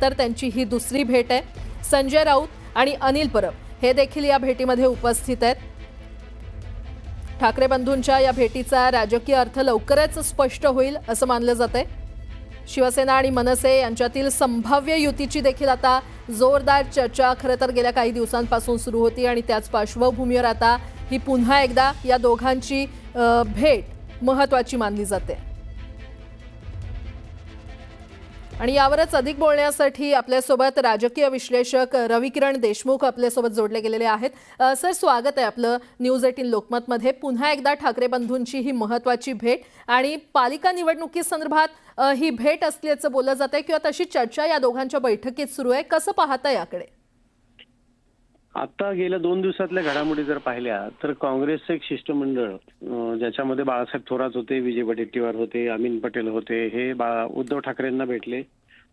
तर त्यांची ही दुसरी भेट आहे. संजय राऊत आणि अनिल परब हे देखील या भेटीमध्ये उपस्थित आहेत. ठाकरे बंधूंच्या या भेटीचा राजकीय अर्थ लवकरच स्पष्ट होईल असं मानलं जात शिवसेना आणि मनसे यांच्यातील संभाव्य युतीची देखील आता जोरदार चर्चा खरं तर गेल्या काही दिवसांपासून सुरू होती आणि त्याच पार्श्वभूमीवर आता ही पुन्हा एकदा या दोघांची भेट महत्वाची मानली जाते. आणि यावरच अधिक बोलण्यासाठी आपल्यासोबत राजकीय विश्लेषक रविकिरण देशमुख आपल्यासोबत जोडले गेलेले आहेत. सर स्वागत आहे आपलं न्यूज एटीन लोकमतमध्ये. पुन्हा एकदा ठाकरे बंधूंची ही महत्वाची भेट आणि पालिका निवडणुकीसंदर्भात ही भेट असल्याचं बोललं जात आहे किंवा तशी चर्चा या दोघांच्या बैठकीत सुरू आहे. कसं पाहता याकडे? आता गेल्या दोन दिवसातल्या घडामोडी जर पाहिल्या तर काँग्रेसचं एक शिष्टमंडळ ज्याच्यामध्ये बाळासाहेब थोरात होते विजय वडेट्टीवार होते अमीन पटेल होते हे बा- उद्धव ठाकरेंना भेटले.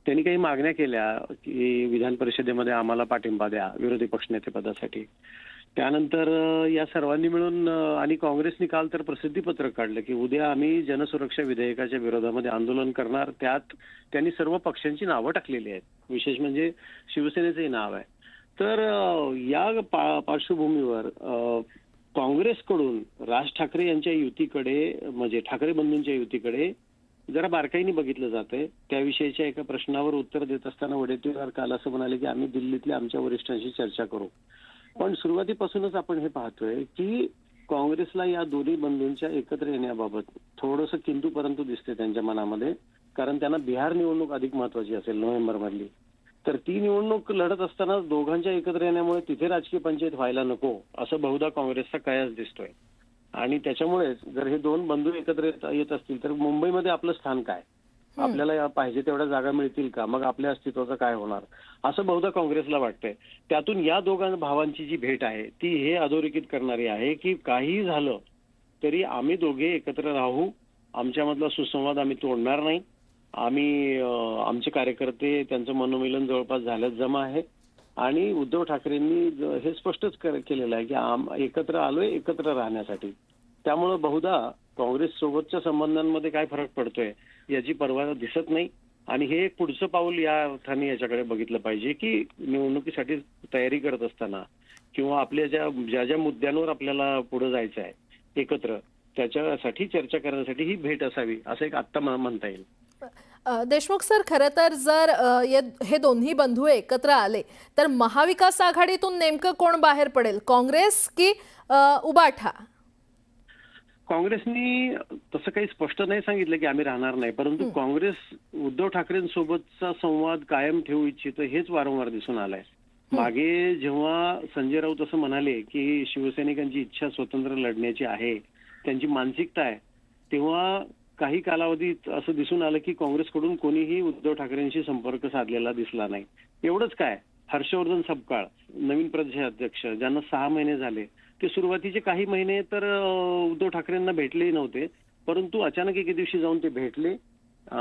त्यांनी काही मागण्या केल्या की विधान परिषदेमध्ये आम्हाला पाठिंबा द्या विरोधी पक्षनेते पदासाठी. त्यानंतर या सर्वांनी मिळून आणि काँग्रेसने काल तर प्रसिद्धीपत्रक काढलं की उद्या आम्ही जनसुरक्षा विधेयकाच्या विरोधामध्ये आंदोलन करणार त्यात त्यांनी सर्व पक्षांची नावं टाकलेली आहेत. विशेष म्हणजे शिवसेनेचंही नाव आहे. तर या पा- पार्श्वभूमीवर काँग्रेसकडून राज ठाकरे यांच्या युतीकडे म्हणजे ठाकरे बंधूंच्या युतीकडे जरा बारकाईने बघितलं जातंय. त्याविषयीच्या एका प्रश्नावर उत्तर देत असताना वडेट्टीवार काल असं म्हणाले की आम्ही दिल्लीतल्या आमच्या वरिष्ठांशी चर्चा करू. पण सुरुवातीपासूनच आपण हे पाहतोय की काँग्रेसला या दोन्ही बंधूंच्या एकत्र येण्याबाबत थोडंसं किंतू परंतु दिसते त्यांच्या मनामध्ये. कारण त्यांना बिहार निवडणूक अधिक महत्वाची असेल नोव्हेंबर मधली तर ती निवडणूक लढत असताना दोघांच्या एकत्र येण्यामुळे तिथे राजकीय पंचायत व्हायला नको असं बहुधा काँग्रेसचा कयास दिसतोय. आणि त्याच्यामुळेच जर हे दोन बंधू एकत्र येत- असतील तर मुंबईमध्ये आपलं स्थान काय? आपल्याला या पाहिजे तेवढ्या जागा मिळतील का? मग आपल्या अस्तित्वाचं काय होणार? असं बहुधा काँग्रेसला वाटतंय. त्यातून या दोघां भावांची जी भेट आहे ती हे अधोरेखित करणारी आहे की काही झालं तरी आम्ही दोघे एकत्र राहू. आमच्यामधला सुसंवाद आम्ही तोडणार नाही. आम्ही आमचे कार्यकर्ते त्यांचं मनोमिलन जवळपास झाल्यात जमा आहे. आणि उद्धव ठाकरेंनी हे स्पष्टच केलेलं आहे की आम एकत्र आलोय एकत्र राहण्यासाठी. त्यामुळं बहुधा काँग्रेस सोबतच्या संबंधांमध्ये काय फरक पडतोय याची पर्वा दिसत नाही. आणि हे एक पुढचं पाऊल या अर्थाने याच्याकडे बघितलं पाहिजे की निवडणुकीसाठी तयारी करत असताना किंवा आपल्या ज्या ज्या ज्या मुद्द्यांवर आपल्याला पुढे जायचं आहे एकत्र त्याच्यासाठी चर्चा करण्यासाठी ही भेट असावी असं एक आत्ता म्हणता येईल. देशमुख सर खरं तर जर हे दोन्ही बंधू एकत्र आले तर महाविकास आघाडीतून नेमकं कोण बाहेर पडेल? काँग्रेस की उबाठा? काँग्रेसनी तसं काही स्पष्ट नाही सांगितलं की आम्ही राहणार नाही परंतु काँग्रेस उद्धव ठाकरेंसोबतचा संवाद कायम ठेवू इच्छितं हेच वारंवार दिसून आलंय. मागे जेव्हा संजय राऊत असं म्हणाले की शिवसैनिकांची इच्छा स्वतंत्र लढण्याची आहे त्यांची मानसिकता आहे तेव्हा काही कालावधीत असं दिसून आलं की काँग्रेसकडून कोणीही उद्धव ठाकरेंशी संपर्क साधलेला दिसला नाही. एवढंच काय? हर्षवर्धन सपकाळ नवीन प्रदेशाध्यक्ष ज्यांना सहा महिने झाले. ते सुरुवातीचे काही महिने तर उद्धव ठाकरेंना भेटलेही नव्हते. परंतु अचानक एके दिवशी जाऊन ते भेटले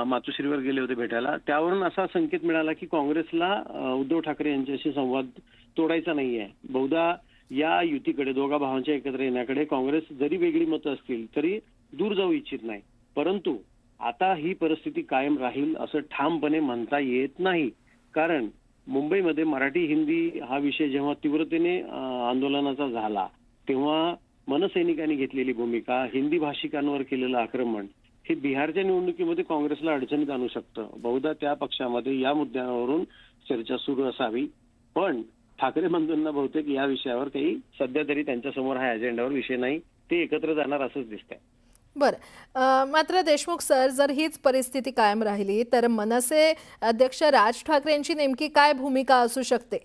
मातोश्रीवर गेले होते भेटायला. त्यावरून असा संकेत मिळाला की काँग्रेसला उद्धव ठाकरे यांच्याशी संवाद तोडायचा नाहीये. बहुधा या युतीकडे दोघा भावांच्या एकत्र येण्याकडे काँग्रेस जरी वेगळी मतं असतील तरी दूर जाऊ इच्छित नाही. परंतु आता ही परिस्थिती कायम राहील असं ठामपणे म्हणता येत नाही. कारण मुंबईमध्ये मराठी हिंदी हा विषय जेव्हा तीव्रतेने आंदोलनाचा झाला तेव्हा मनसैनिकांनी घेतलेली भूमिका हिंदी भाषिकांवर केलेलं आक्रमण हे बिहारच्या निवडणुकीमध्ये काँग्रेसला अडचणीत आणू शकतं. बहुधा त्या पक्षामध्ये या मुद्द्यावरून चर्चा सुरू असावी. पण ठाकरे बंधूंना बहुतेक या विषयावर काही सध्या तरी त्यांच्यासमोर हा अजेंडावर विषय नाही. ते एकत्र जाणार असंच दिसतंय. बरं. मात्र देशमुख सर जर हीच परिस्थिती कायम राहिली तर मनसे अध्यक्ष राज ठाकरेंची नेमकी काय भूमिका असू शकते?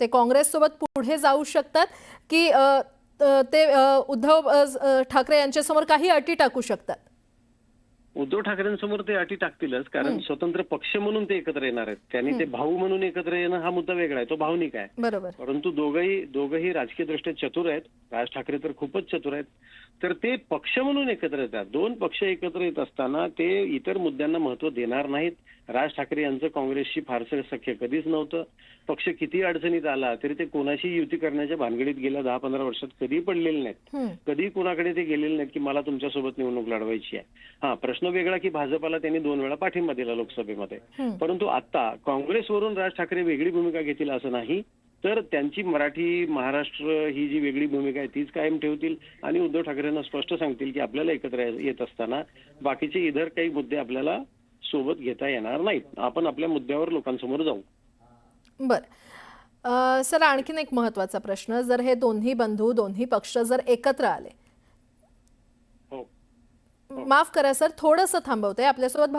ते काँग्रेससोबत पुढे जाऊ शकतात की ते उद्धव ठाकरे यांच्यासमोर काही अटी टाकू शकतात? उद्धव ठाकरेंसमोर ते अटी टाकतीलच कारण स्वतंत्र पक्ष म्हणून ते एकत्र येणार आहेत. त्यांनी ते भाऊ म्हणून एकत्र येणं हा मुद्दा वेगळा आहे तो भावनिक आहे. बरोबर. परंतु दोघंही दोघंही राजकीय दृष्ट्या चतुर आहेत. राज ठाकरे तर खूपच चतुर आहेत. तर ते पक्ष म्हणून एकत्र येतात. दोन पक्ष एकत्र येत असताना ते इतर मुद्द्यांना महत्त्व देणार नाहीत. राज ठाकरे यांचं काँग्रेसशी फारसं सख्य कधीच नव्हतं पक्ष किती अडचणीत आला तरी ते कोणाशी युती करण्याच्या भानगडीत गेल्या दहा पंधरा वर्षात कधी पडलेले नाहीत. कधी कुणाकडे ते गेलेले नाहीत की मला तुमच्यासोबत निवडणूक लढवायची आहे हा प्रश्न वेगळा की भाजपाला त्यांनी दोन वेळा पाठिंबा दिला लोकसभेमध्ये. परंतु आता काँग्रेसवरून राज ठाकरे वेगळी भूमिका घेतील असं नाही तर त्यांची मराठी महाराष्ट्र ही जी वेगळी भूमिका आहे तीच कायम ठेवतील आणि उद्धव ठाकरेंना स्पष्ट सांगतील की आपल्याला एकत्र येत असताना बाकीचे इतर काही मुद्दे आपल्याला सोबत घेता येणार नाहीत. आपण आपल्या मुद्द्यावर लोकांसमोर जाऊ. बर. सर आणखीन एक महत्त्वाचा प्रश्न. जर हे दोन्ही बंधू दोन्ही पक्ष जर एकत्र आले. हो. माफ करा सर थोडंसं थांबवते आपल्यासोबत